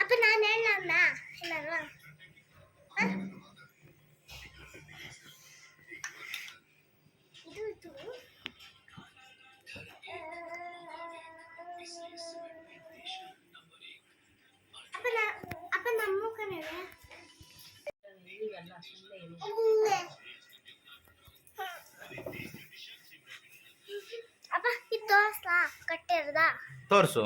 ಅಪ್ಪ, ನಾನು ಹೇಳಲ್ಲ ಹೇಳಲ್ವಾ ಇದು ಇದು ಅಪ್ಪ, ನಾ, ಅಪ್ಪ ನಮ್ಮ ಕಣೆ ಅಪ್ಪ, ಇದು ತೋರ್ಸ್ಲಾ? ಕಟ್ಟಿರ್ದ? ತೋರಿಸು.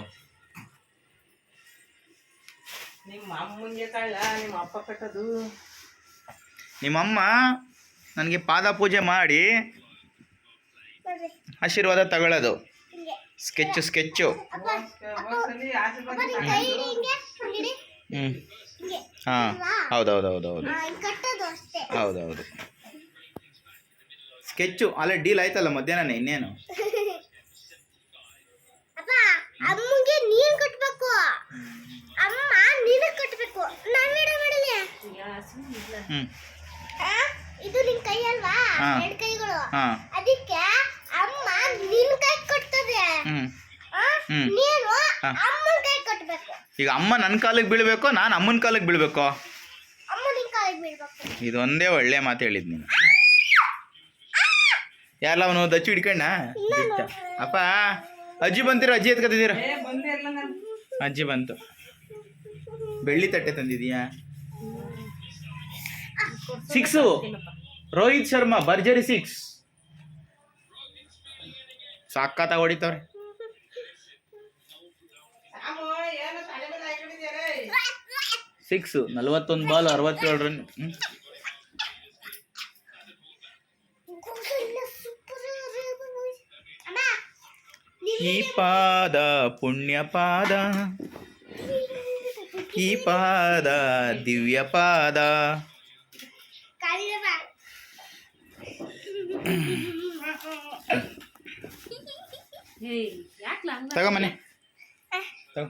ನಿಮ್ಮ ಅಮ್ಮ ಕಳ್ಳ ನಿಮ್ಮ ಅಪ್ಪ ಕಟ್ಟದು. ನಿಮ್ಮಮ್ಮ ನನಗೆ ಪಾದ ಪೂಜೆ ಮಾಡಿ ಆಶೀರ್ವಾದ ತಗೊಳ್ಳೋದು. Sketch sketch. ಹ್ಞೂ ಹಿಂಗೆ ಹಾಂ ಹೌದೌದೌದೌದು. ಹೌದೌದು. ಸ್ಕೆಚ್ಚು ಅಲ್ಲೇ ಡೀಲ್ ಆಯ್ತಲ್ಲ ಮಧ್ಯಾಹ್ನ ಇನ್ನೇನು? ಹ್ಞೂ ಆ, ಇದು ನಿನ್ ಕೈ ಅಲ್ವಾ? ಹಾ. ಎರಡು ಕೈಗಳು. ಹಾಂ. ಅದಕ್ಕೆ ಅಮ್ಮ ನಿನ್ ಕೈ ಕಟ್ತದೆ ಹ್ಞೂ ಆ, ಹ್ಮ್. ನೀನು ಹಾ. ಅಮ್ಮನ ಕೈ ಕಟ್ಬೇಕು ಈಗ ಅಮ್ಮ ನನ್ನ ಕಾಲಿಗೆ ಬೀಳಬೇಕು ನಾನು ಅಮ್ಮನ ಕಾಲಿಗೆ ಬೀಳಬೇಕು? ಅಮ್ಮ ನಿನ್ ಕಾಲಿಗೆ ಬೀಳ್ಬೇಕು. ಇದೊಂದೇ ಒಳ್ಳೆ ಮಾತು ಹೇಳಿದ್ ನೀನು. ಯಾರಲ್ಲ ಅವನು? ದಚ್ಚು ಹಿಡ್ಕಣ್ಣ ಅಪ್ಪ ಅಜ್ಜಿ ಬಂತೀರ? ಅಜ್ಜಿ ಎತ್ಕೊತಿದ್ದೀರ ಅಜ್ಜಿ ಬಂತು. ಬೆಳ್ಳಿ ತಟ್ಟೆ ತಂದಿದೀಯಾ? ಸಿಕ್ಸು. ರೋಹಿತ್ ಶರ್ಮಾ, ಭರ್ಜರಿ ಸಿಕ್ಸ್. ಸಾಕಾತ ಹೊಡಿತವ್ರೆ. ಸಿಕ್ಸ್, ನಲ್ವತ್ತೊಂದು ಬಾಲ್, ಅರವತ್ತೇಳು ರನ್. ಈ ಪಾದ, ಪುಣ್ಯ ಪಾದ. ಈ ಪಾದ, ದಿವ್ಯ ಪಾದ ಕಾಲಿಗೆ ಬಾ ತಗೊಂಬನೆ ತಗೋ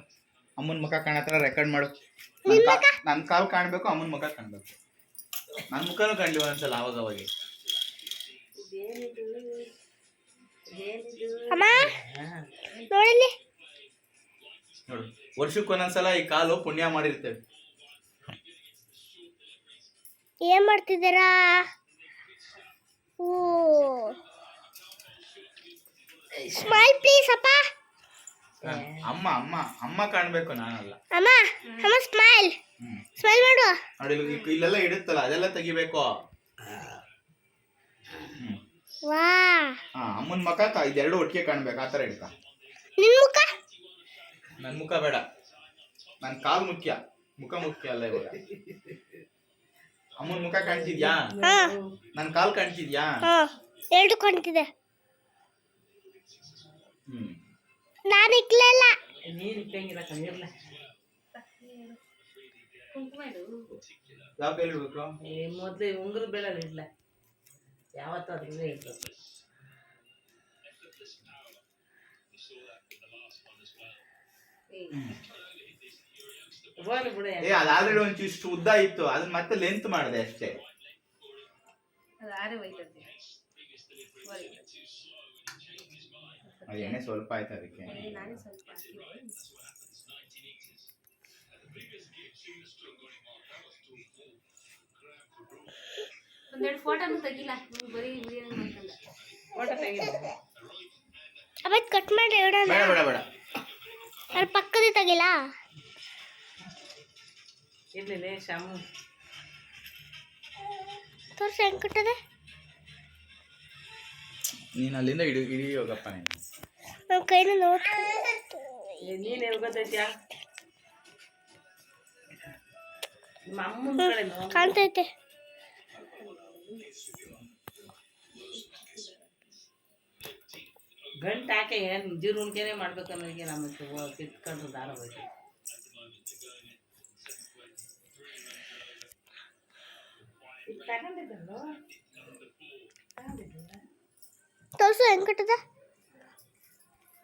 ಅಮ್ಮನ ಮುಖ ಕಾಣತ್ರ ರೆಕಾರ್ಡ್ ಮಾಡು. ನನ್ನ ಕಾಲು ಕಾಣಬೇಕು ಅಮ್ಮನ ಮುಖ ಕಾಣಬೇಕು. ನನ್ನ ಮುಖನೂ ಕಾಣಲಿವ ಅನ್ಸಲ್ಲ ಅವಾಗ ಅವಾಗ ನೋಡು ವರ್ಷಕ್ಕೊಂದೊಂದ್ಸಲ ಈ ಕಾಲು ಪುಣ್ಯ ಮಾಡಿರ್ತೇವೆ. ಏನ್ ಮಾಡ್ತಿದ್ದೀರಾ? ಸ್ಮೈಲ್ ಪ್ಲೀಸ್ ಅಪ್ಪ. ಅಮ್ಮ ಅಮ್ಮ ಅಮ್ಮ ನಾನು ನಾನಲ್ಲ. ಅಮ್ಮ ಅಮ್ಮ ಸ್ಮೈಲ್ ಸ್ಮೈಲ್ ಮಾಡು. ನೋಡಿ ಇಲ್ಲಿ- ಇಲ್ಲೆಲ್ಲ ಇಡುತ್ತಲ್ಲ ಅದೆಲ್ಲ ತೆಗಿಬೇಕು. ವಾ. ಹಾ ಅಮ್ಮನ ಮುಖ ಕಾ ಇದೆರಡು ಒಟ್ಟಿಗೆ ಕಾಣಬೇಕು ಆ ಥರ ಹಿಡ್ಕ ನಿನ್ ಮುಖ? ನನ್ನ ಮುಖ ಬೇಡ. ನನ್ನ ಕಾಲು ಮುಖ್ಯ. ಮುಖ ಮುಖ್ಯ ಅಲ್ಲ ಇವಾಗ. ಅಮ್ಮನ ಮುಖ ಕಾಣ್ತಿದ್ಯಾ? ಹಾ. ನನ್ನ ಕಾಲು ಕಾಣ್ತಿದ್ಯಾ? ಹಾ. ಎರಡು ಕಾಣ್ತಿದೆ. ಹ್ಮ್. ನಾನು ಇಕ್ಲಲ್ಲ. ನೀರು ಇಟ್ಟಂಗಿಲ್ಲ ಕಣ್ಣಿರ್ಲ ಯಾವ ಕೈಲಿ ಇಡ್ಬೇಕು ಏ ಮೊದ್ಲು ಉಂಗುರ ಬೆಳೆ ಇಡ್ಲ. ಯಾವತ್ತೂ ಅದ್ರಲ್ಲೇ ಇಡ್ಬೇಕು ಹೋಗ್ಲಿ ಬಿಡು ಏ ಅದು ಆಲ್ರೆಡಿ ಇಷ್ಟು ಉದ್ದ ಇತ್ತು. ಅದನ್ನ ಮತ್ತೆ ಲೆಂತ್ ಮಾಡಿದೆ ಅಷ್ಟೇ. ಎಣ್ಣೆ ಸ್ವಲ್ಪ ಆಯ್ತು ಅದಕ್ಕೆ. ನಾನೇ ಸ್ವಲ್ಪ ಹಾಕಿದೆ. ಒಂದೆರಡು ಫೋಟೋನು ತೆಗಿಲ್ಲ ಬರೀ ಫೋಟೋ ತೆಗಿಲ್ಲ ಅವತ್ತು ಕಟ್ ಮಾಡಿ ಬೇಡ ಬೇಡ ಬೇಡ. ಅದ್ರ ಪಕ್ಕದ ತೆಗಿಲ್ಲ ಇರ್ಲಿಲ್ಲ ಶಾಮು ತೋರ್ಸಿ ಹೆಂಗೆ ಕಟ್ಟದೆ? ನೀನು ಅಲ್ಲಿಂದ ಹಿಡಿ ಹೋಗಪ್ಪ ನೀನು. ನಮ್ಮ ಕೈನ ನೋಟ್ ನೀನು ಎಲ್ಗೋತೈತ್ಯಾ ಗೊತ್ತೈತ್ಯಾ? ನಿಮ್ಮ ಅಮ್ಮನ ಕಡೆ. ಕಾಣ್ತೈತೆ. ಗಂಟು ಹಾಕಿ ಏನು ಜೀರುಣ್ಕೆನೆ ಮಾಡ್ಬೇಕು ಅನ್ನೋದಕ್ಕೆ ನಮಗೆ ಕಿತ್ಕೊಂಡು ದಾರ ಹೋಯ್ತು. ತೋರ್ಸು ಹೆಂಗ್ ಕಟ್ಟದ?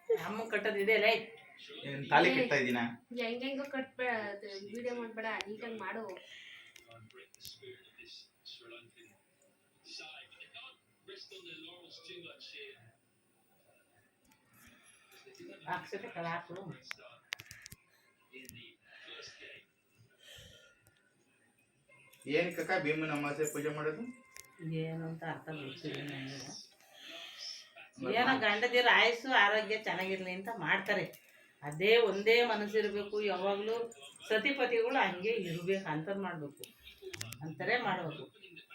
ಅಮ್ಮ ಕಟ್ಟದ ಇದೆ ಏನ್ ತಾಲಿ ಕಟ್ತಾ ಇದೀನ ಹೆಂಗ್ ಹೆಂಗೋ ಕಟ್ಬೇಡ ವಿಡಿಯೋ ಮಾಡ್ಬೇಡ ನೀಟಾಗಿ ಮಾಡು. ಅಕ್ಷತೆ ಕಡೆ ಹಾಕು ಭೀಮ ಭೀಮನ ಅಮಾಸೆ ಪೂಜೆ ಮಾಡೋದು? ಏನು ಅಂತ ಅರ್ಥ ಗೊತ್ತಿಲ್ಲ ನನಗೆ. ಏನೋ ಗಂಡದಿರ ಆಯಸ್ಸು ಆರೋಗ್ಯ ಚೆನ್ನಾಗಿರಲಿ ಅಂತ ಮಾಡ್ತಾರೆ. ಅದೇ ಒಂದೇ ಮನಸ್ಸಿರಬೇಕು ಯಾವಾಗಲೂ ಸತಿಪತಿಗಳು ಹಂಗೆ ಇರಬೇಕು ಅಂತ ಮಾಡಬೇಕು. ಅಂತಾರೆ ಮಾಡಬೇಕು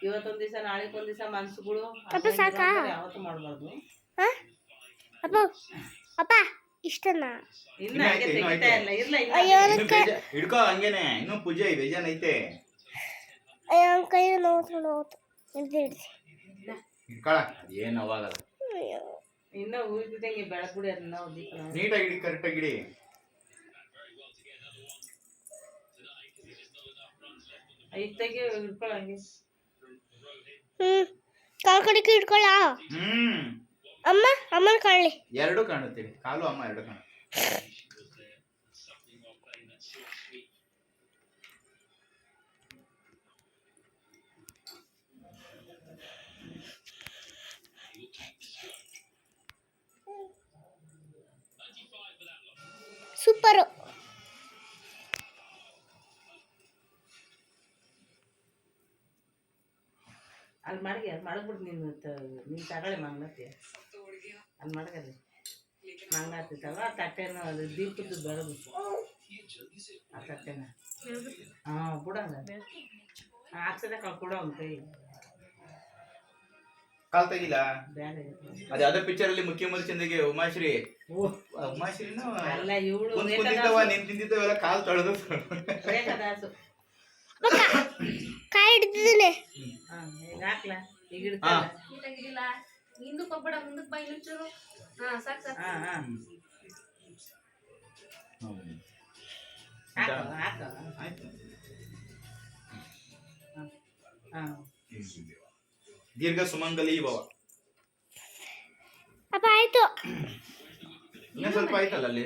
ಇವತ್ತೊಂದು ದಿವಸ ನಾಳೆಗೆ ಒಂದು ದಿವಸ ಮನಸ್ಸುಗಳು ಯಾವತ್ತು ಮಾಡಬಾರ್ದು. ಹಾ? ಅಪ್ಪ ಅಪ್ಪ ಇಷ್ಟನಾ? ಇನ್ನು ಇನ್ನು ಹಂಗೆ ತೆಗಿತಾ ಇಲ್ಲ. ಅಯ್ಯೋ ಇನ್ನು ಹಿಡ್ಕೋ ಹಂಗೇನೆ. ಇನ್ನು ಪೂಜೆ ಬೇಜಾನ್ ಐತೆ. ಅಯ್ಯೋ ಕೈ ನೋವು ನೋವು ಹಿಡ್ದು ಹಿಡ್ದು ಹಿಡ್ಕೊಳ ಏನು ಅವಾಗಲ್ಲ ಅಯ್ಯೋ. ಇನ್ನೂ ಉಳಿದಿದ್ದಂಗೆ ಬೆಳಕುಡಿ ಅದನ್ನ ನೀಟಾಗಿ ಇಡಿ ಕರೆಕ್ಟಾಗಿ ಇಡಿ ಐತಾಗೆ ಹಿಡ್ಕೊಳಂಗೆ ಹ್ಮ್. ಕಾಲ್ ಕಡೆಗೆ ಇಟ್ಕೊಳ್ಳ ಹ್ಮ್. ಅಮ್ಮ ಅಮ್ಮನ ಕಾಣಲಿ. ಎರಡು ಕಾಣುತ್ತೀವಿ ಕಾಲು ಅಮ್ಮ ಎರಡು ಕಾಣು ಸೂಪರು ಅಲ್ಲಿ ಮಡಗಿ ಅಲ್ಲಿ ಮಡಗ್ಬಿಟ್ಟು ನೀನು ನೀನು ತಗೊಳ್ಳಿ ಮಂಗ್ಲತ್ತಿ ಅಲ್ಲಿ ಮಡಗಲ್ಲಿ ಮಂಗ್ಲಾತಿತ್ತವ ಆ ತಟ್ಟೆನ ಅದು ದೀಪದ್ದು ಬೆಳಗು ಆ ತಟ್ಟೆನ ಹಾಂ ಬಿಡಂಗ ಹಾಕ್ಸದ ಕೊಡ ಒಂದು ಕೈ ಕಾಲ್ ತೆಗಿಲ್ಲ ಅದೇ ಯಾವ್ದೋ ಪಿಕ್ಚರ್ ಅಲ್ಲಿ ಮುಖ್ಯಮಂತ್ರಿ ಚಂದಿಗೆ ಉಮಾಶ್ರೀ. ಉಮಾಶ್ರೀನ ಕುಂತಿದ್ದವ ಕಾಲ್ ತೊಳೆದು ಕಾಯಿ ಹಿಡ್ದಿದ್ದೀನಿ ಹಿಂದಕ್ಕೆ ಹೋಗ್ಬೇಡ ಮುಂದಕ್ಕೆ ಬಾ ಇನ್ನೊಂಚೂರು ಹಾ ಸಾಕು ಸಾಕು. ಹಾಂ ಹಾಂ. ಹ್ಮ್. ಹಾಕು ಹಾಕು. ಆಯ್ತು. ಹಾಂ. ದೀರ್ಘ ಸುಮಂಗಲಿ ಭವ ಅಪ್ಪ ಆಯ್ತು. ಇನ್ನ ಸ್ವಲ್ಪ ಆಯ್ತಲ್ಲ ಅಲ್ಲಿ?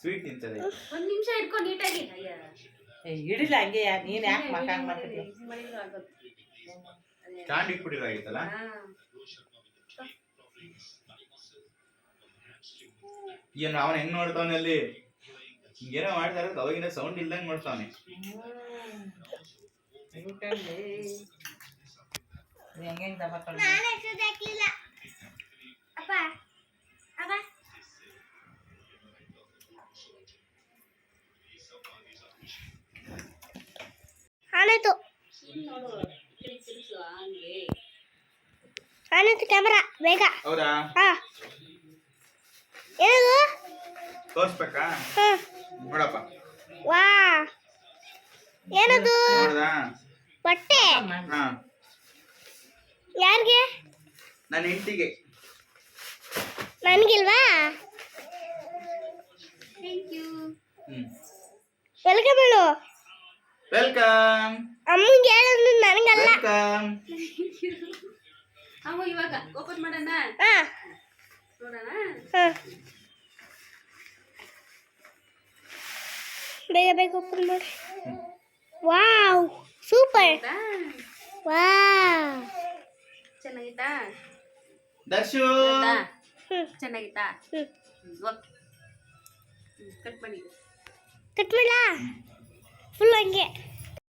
ಸ್ವೀಟ್ ತಿಂತದೆ. ಒಂದ್ ನಿಮಿಷ ಇಟ್ಕೊ ನೀಟಾಗಿ. ಅಯ್ಯ. ಏ ಹಿಡಿಲ್ಲ ಹಂಗೆ ನೀನು ಯಾಕೆ ಮಕಾನ್ ಮಾಡ್ತಿದ್ಯ? ಚಾಂಡ್ ಇಟ್ಬಿಟ್ಟಿರಾಗಿತ್ತಲ್ಲ ಹಾ. ಏನು ಅವನು ಹೆಂಗ್ ನೋಡ್ತಾವನೆ ಅಲ್ಲಿ? ಹಿಂಗೇನೋ ಮಾಡ್ತಾ ಇರೋದು ಅವಾಗಿನ ಸೌಂಡ್ ಇಲ್ದಂಗ್ ಮಾಡ್ತಾವನೆ ಹೆಂಗೆ ದಬಾಕೊಂಡು ನಾನು ಅಪ್ಪ ಕ್ಯಾಮರಾ ಬೇಗ. ಹೌದಾ? ಹಾ. ಏನದು? ತೋರ್ಸ್ಬೇಕಾ? ಹಾ. ನೋಡಪ್ಪ. ವಾ. ಏನದು? ನೋಡ್ದಾ? ಬಟ್ಟೆ. ಹಾ. ಯಾರಿಗೆ? ನನ್ನ ಹೆಂಡತಿಗೆ. ನನಗಿಲ್ವಾ? ಥ್ಯಾಂಕ್ ಯು ವೆಲ್ಕಮ್ ಹೇಳು. ವೆಲ್ಕಮ್ ಅಮ್ಮಂಗೆ ಹೇಳೋದು ನನಗಲ್ಲ. ವೆಲ್ಕಮ್ ಅಮ್ಮ ಇವಾಗ ಓಪನ್ ಮಾಡೋಣ? ಹಾ. ನೋಡೋಣ? ಹಾ. ಬೇಗ ಬೇಗ ಓಪನ್ ಮಾಡಿ. ವಾವ್ ಸೂಪರ್ ವಾವ್ ಚೆನ್ನಾಗಿತ್ತಾ? ದರ್ಶು! ಆಯ್ತಾ? ಹ್ಮ್. ಚೆನ್ನಾಗಿತ್ತಾ? ಹ್ಮ್. ಓಕೆ. ಕಟ್ ಮಾಡಿ. ಕಟ್ ಮಾಡಲಾ? ಫುಲ್ ಹಂಗೆ.